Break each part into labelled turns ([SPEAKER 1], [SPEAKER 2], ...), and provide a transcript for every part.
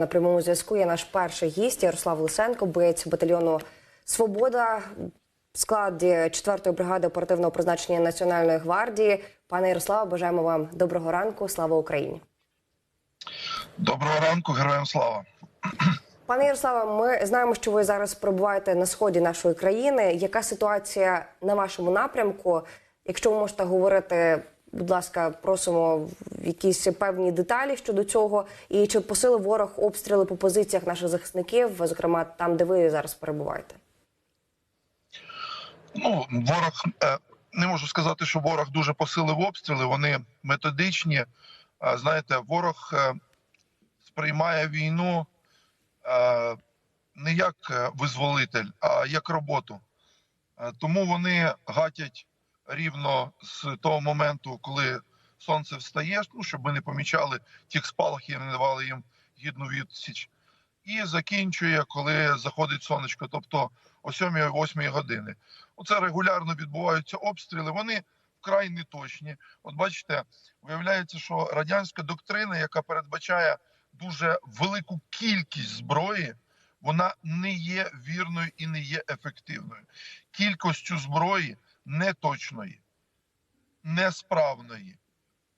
[SPEAKER 1] На прямому зв'язку є наш перший гість Ярослав Лисенко, боєць батальйону Свобода в складі 4-ї бригади оперативного призначення Національної гвардії. Пане Ярославе, бажаємо вам доброго ранку. Слава Україні.
[SPEAKER 2] Доброго ранку, героям слава.
[SPEAKER 1] Пане Ярославе, ми знаємо, що ви зараз перебуваєте на сході нашої країни. Яка ситуація на вашому напрямку? Якщо ви можете говорити, будь ласка, просимо якісь певні деталі щодо цього, і чи посилив ворог обстріли по позиціях наших захисників, зокрема там, де ви зараз перебуваєте?
[SPEAKER 2] Ну, ворог е, не можу сказати, що ворог дуже посилив обстріли. Вони методичні. Е, Знаєте, ворог е, сприймає війну не як визволитель, а як роботу. Тому вони гатять рівно з того моменту, коли сонце встає, ну щоб ми не помічали тих спалахів, не давали їм гідну відсіч. І закінчує, коли заходить сонечко, тобто о 7-8 години. Оце регулярно відбуваються обстріли. Вони вкрай неточні. От бачите, виявляється, що радянська доктрина, яка передбачає дуже велику кількість зброї, вона не є вірною і не є ефективною. Кількістю зброї неточної, несправної,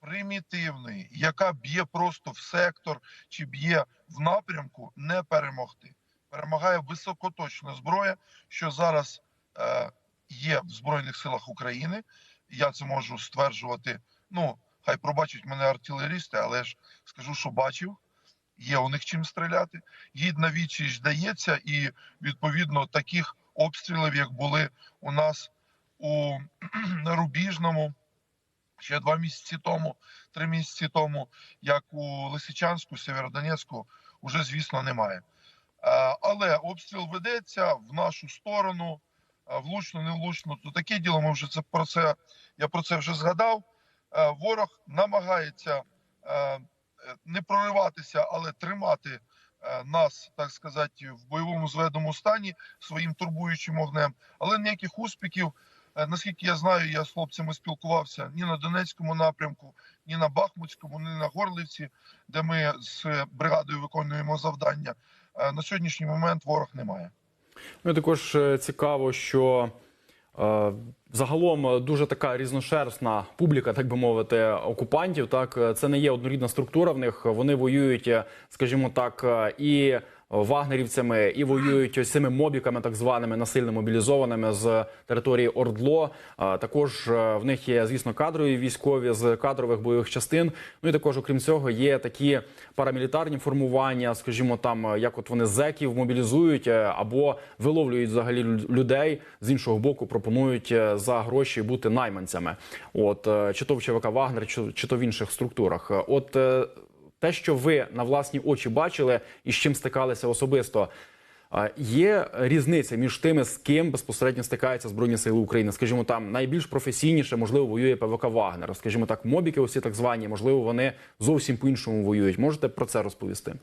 [SPEAKER 2] примітивної, яка б'є просто в сектор чи б'є в напрямку, не перемогти. Перемагає високоточна зброя, що зараз е, є в Збройних силах України. Я це можу стверджувати. Ну, хай пробачать мене артилерісти, але ж скажу, що бачив. Є у них чим стріляти. Гідна відчість дається, і відповідно таких обстрілів, як були у нас у Рубіжному ще два місяці тому, три місяці тому, як у Лисичанську, Сєвєродонецьку, уже звісно немає. Е, Але обстріл ведеться в нашу сторону, е, влучно, не влучно. То таке діло. Ми вже це про це. Я про це вже згадав. Е, Ворог намагається не прориватися, але тримати нас, так сказати, в бойовому зведеному стані своїм турбуючим огнем. Але ніяких успіхів, наскільки я знаю, я з хлопцями спілкувався ні на Донецькому напрямку, ні на Бахмутському, ні на Горлівці, де ми з бригадою виконуємо завдання. Е, На сьогоднішній момент ворог немає.
[SPEAKER 3] Ну і також е, цікаво, що е, загалом е, дуже така різношерстна публіка, так би мовити, окупантів. Так Е, це не є однорідна структура в них. Вони воюють, е, скажімо так, е, і вагнерівцями, і воюють ось цими мобіками, так званими насильно мобілізованими з території Ордло. Також е, в них є, звісно, кадрові військові з кадрових бойових частин. Ну і також, окрім цього, є такі парамілітарні формування, скажімо, там е, як от вони зеків мобілізують е, або виловлюють взагалі лю- людей з іншого боку, пропонують за гроші бути найманцями. От чи то в ЧВК Вагнер, чи, то в інших структурах. От те, що ви на власні очі бачили і з чим стикалися особисто. Є різниця між тими, з ким безпосередньо стикаються Збройні Сили України. Скажімо, там найбільш професійніше, можливо, воює ПВК Вагнер. Скажімо так, мобіки, усі так звані, можливо, вони зовсім по-іншому воюють. Можете про це розповісти?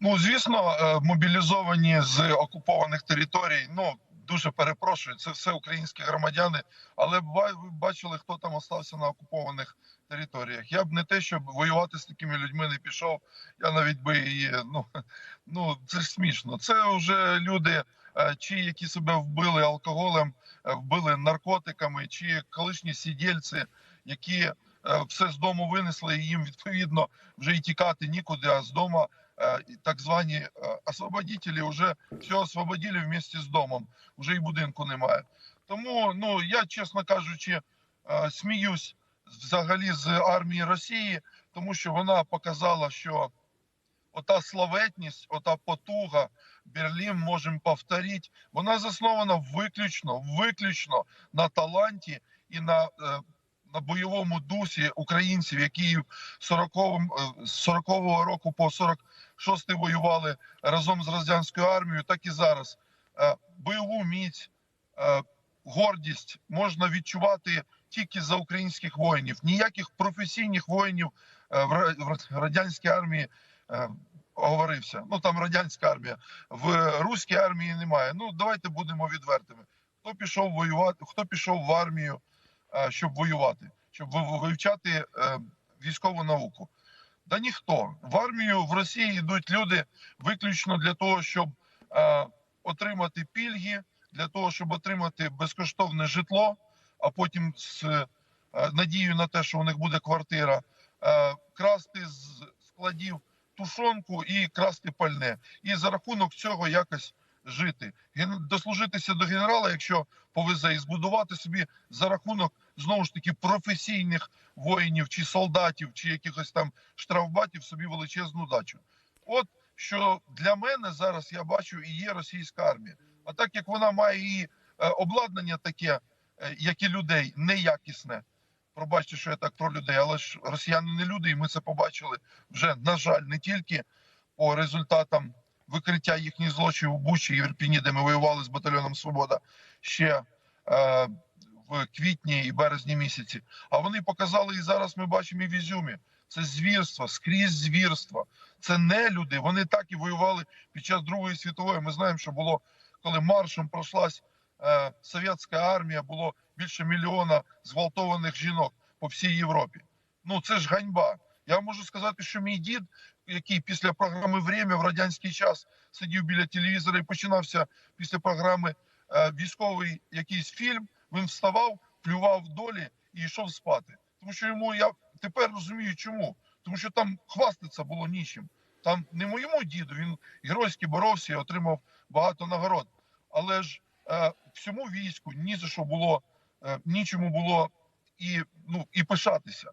[SPEAKER 2] Ну, звісно, е, мобілізовані з окупованих територій. Ну дуже перепрошую, це все українські громадяни. Але ви бачили, хто там остався на окупованих територіях. Я б не те, щоб воювати з такими людьми не пішов. Я навіть би і ну, ну це ж смішно. Це вже люди, е, чи які себе вбили алкоголем, е, вбили наркотиками, чи колишні сидільці, які е, все з дому винесли, і їм відповідно вже і тікати нікуди, а з дому так звані освободителі вже все освободили вместе з домом. Вже і будинку немає. Тому, ну я чесно кажучи, сміюсь взагалі з армії Росії, тому що вона показала, що ота славетність, ота потуга, Берлін можемо повторити, вона заснована виключно, виключно на таланті і на, е, на бойовому дусі українців, які в 40-му, е, 40-го року по 46-й воювали разом з радянською армією, так і зараз. Е, Бойову міць, гордість можна відчувати тільки за українських воїнів. Ніяких професійних воїнів е, в радянській армії е, оговорився. Ну там радянська армія. В руській армії немає. Ну давайте будемо відвертими. Хто пішов воювати, хто пішов в армію, е, щоб воювати, щоб вивчати військову науку. Да ніхто. В армію в Росії йдуть люди виключно для того, щоб отримати пільги, для того, щоб отримати безкоштовне житло, а потім з е, надією на те, що у них буде квартира, е, красти з складів тушонку і красти пальне. І за рахунок цього якось жити. Дослужитися до генерала, якщо повезе, і збудувати собі за рахунок знову ж таки професійних воїнів чи солдатів, чи якихось там штрафбатів собі величезну дачу. От що для мене зараз я бачу і є російська армія. А так як вона має і е, обладнання таке, як і людей, неякісне. Пробачте, що я так про людей, але ж росіяни не люди, і ми це побачили вже, на жаль, не тільки по результатам викриття їхніх злочинів у Бучі і в Ірпіні, де ми воювали з батальйоном Свобода ще е, в квітні і березні місяці. А вони показали і зараз ми бачимо і в Ізюмі. Це звірство, скрізь звірство. Це не люди. Вони так і воювали під час Другої світової. Ми знаємо, що було, коли маршем пройшлась е, совєтська армія, було більше мільйона зґвалтованих жінок по всій Європі. Ну це ж ганьба. Я можу сказати, що мій дід, який після програми «Время» в радянський час сидів біля телевізора і починався після програми е, військовий якийсь фільм, він вставав, плював долі і йшов спати. Тому що йому я тепер розумію, чому. Тому що там хвастатися було нічим. Там не моєму діду, він геройськи боровся і отримав багато нагород. Але ж всьому війську ні за що було, е, нічому було і, ну, і пишатися.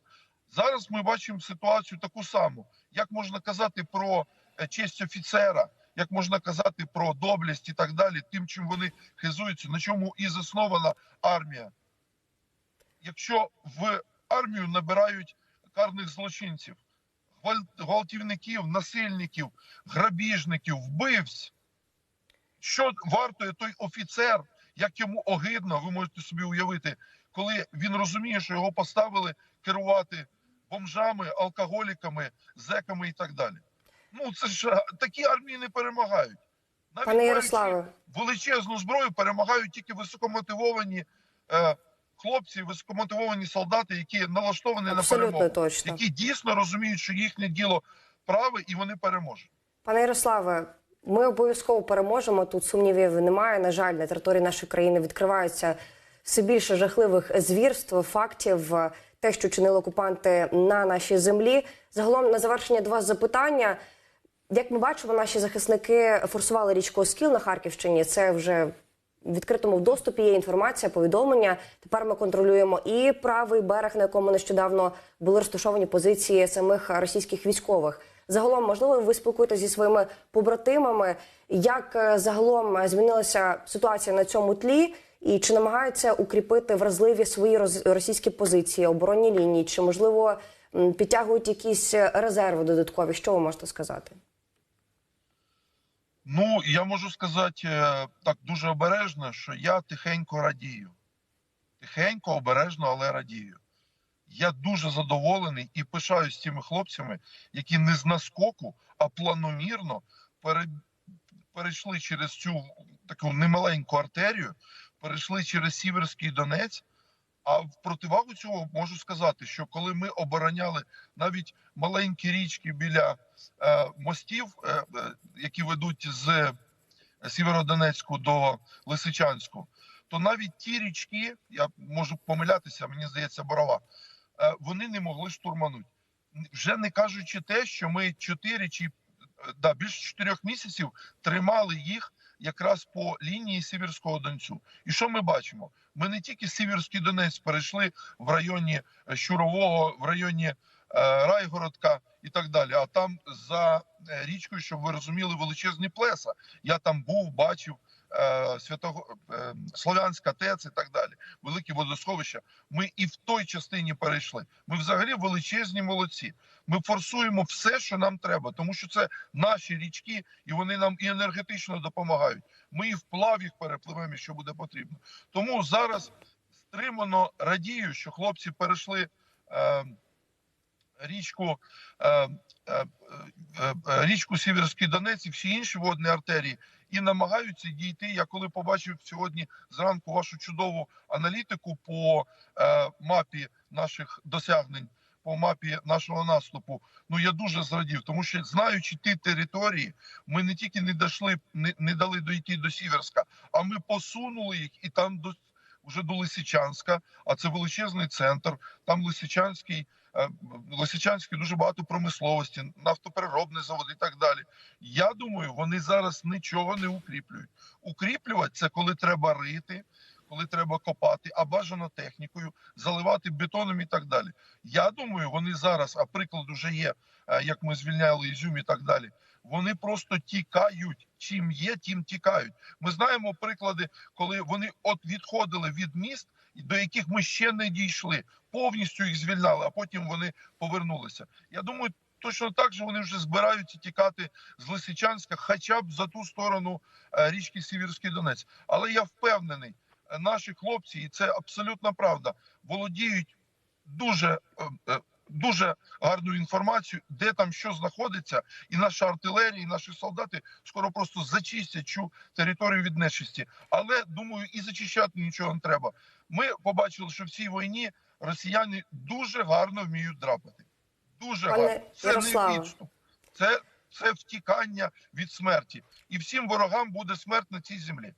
[SPEAKER 2] Зараз ми бачимо ситуацію таку саму. Як можна казати про е, честь офіцера, як можна казати про доблесть і так далі, тим, чим вони хизуються, на чому і заснована армія. Якщо в армію набирають карних злочинців, гвалтівників, насильників, грабіжників, вбивць, що вартує той офіцер, як йому огидно, ви можете собі уявити, коли він розуміє, що його поставили керувати бомжами, алкоголіками, зеками і так далі. Ну це ж такі армії не перемагають. Навіть
[SPEAKER 1] Пане Ярославе,
[SPEAKER 2] величезну зброю перемагають тільки високомотивовані е, хлопці, високомотивовані солдати, які налаштовані на перемогу,
[SPEAKER 1] точно.
[SPEAKER 2] які дійсно розуміють, що їхнє діло праве і вони переможуть.
[SPEAKER 1] Пане Ярославе, ми обов'язково переможемо. Тут сумнівів немає. На жаль, на території нашої країни відкриваються все більше жахливих звірств, фактів, те, що чинили окупанти на нашій землі. Загалом на завершення до вас запитання. Як ми бачимо, наші захисники форсували річку Оскіл на Харківщині. Це вже в відкритому доступі є інформація, повідомлення. Тепер ми контролюємо і правий берег, на якому нещодавно були розташовані позиції самих російських військових. Загалом, можливо, ви спілкуєтеся зі своїми побратимами, як е, загалом е, змінилася ситуація на цьому тлі, і чи намагаються укріпити вразливі свої російські позиції, оборонні лінії, чи можливо підтягують якісь е, резерви додаткові? Що ви можете сказати?
[SPEAKER 2] Ну, я можу сказати так дуже обережно, що я тихенько радію. Тихенько, обережно, але радію. Я дуже задоволений і пишаюсь тими хлопцями, які не з наскоку, а планомірно перейшли через цю таку немаленьку артерію, перейшли через Сіверський Донець. А в противагу цього можу сказати, що коли ми обороняли навіть маленькі річки біля е, мостів, е, е, які ведуть з Сєвєродонецьку до Лисичанську, то навіть ті річки, я можу помилятися, мені здається, борова, вони не могли штурманути. Вже не кажучи те, що ми 4 чи е, да, більше 4 місяців тримали їх якраз по лінії Сіверського Донцю. І що ми бачимо? Ми не тільки Сіверський Донець перейшли в районі е, Щурового, в районі е, Райгородка і так далі. А там за е, річкою, щоб ви розуміли, величезні плеса. Я там був, бачив е, Святого е, Слов'янська ТЕЦ і так далі. Великі водосховища. Ми і в той частині перейшли. Ми взагалі величезні молодці. Ми форсуємо все, що нам треба, тому що це наші річки, і вони нам і енергетично допомагають. Ми і вплав їх перепливемо, що буде потрібно. Тому зараз стримано радію, що хлопці перейшли е, річку, е, е, е, е, річку Сіверський Донець і всі інші водні артерії, і намагаються дійти. Я коли побачив сьогодні зранку вашу чудову аналітику по е, мапі наших досягнень по мапі нашого наступу, ну я дуже зрадів, тому що знаючи ті території, ми не тільки не дійшли, не, не дали дойти до Сіверська, а ми посунули їх і там до вже до Лисичанська, а це величезний центр. Там Лисичанський, е, Лисичанський дуже багато промисловості, нафтопереробний завод і так далі. Я думаю, вони зараз нічого не укріплюють. Укріплювати це коли треба рити, коли треба копати, а бажано технікою, заливати бетоном і так далі. Я думаю, вони зараз, а приклад вже є, е, як ми звільняли Ізюм і так далі. Вони просто тікають. Чим є, тим тікають. Ми знаємо приклади, коли вони от відходили від міст, до яких ми ще не дійшли, повністю їх звільняли, а потім вони повернулися. Я думаю, точно так же вони вже збираються тікати з Лисичанська, хоча б за ту сторону е, річки Сіверський Донець. Але я впевнений, е, наші хлопці, і це абсолютна правда, володіють дуже. Дуже гарну інформацію, де там що знаходиться, і наша артилерія, і наші солдати скоро просто зачистять цю територію від нечисті. Але думаю, і зачищати нічого не треба. Ми побачили, що в цій війні росіяни дуже гарно вміють драпати. Дуже
[SPEAKER 1] Пане
[SPEAKER 2] гарно. Це
[SPEAKER 1] Ярославе.
[SPEAKER 2] не відступ, це, це втікання від смерті. І всім ворогам буде смерть на цій землі.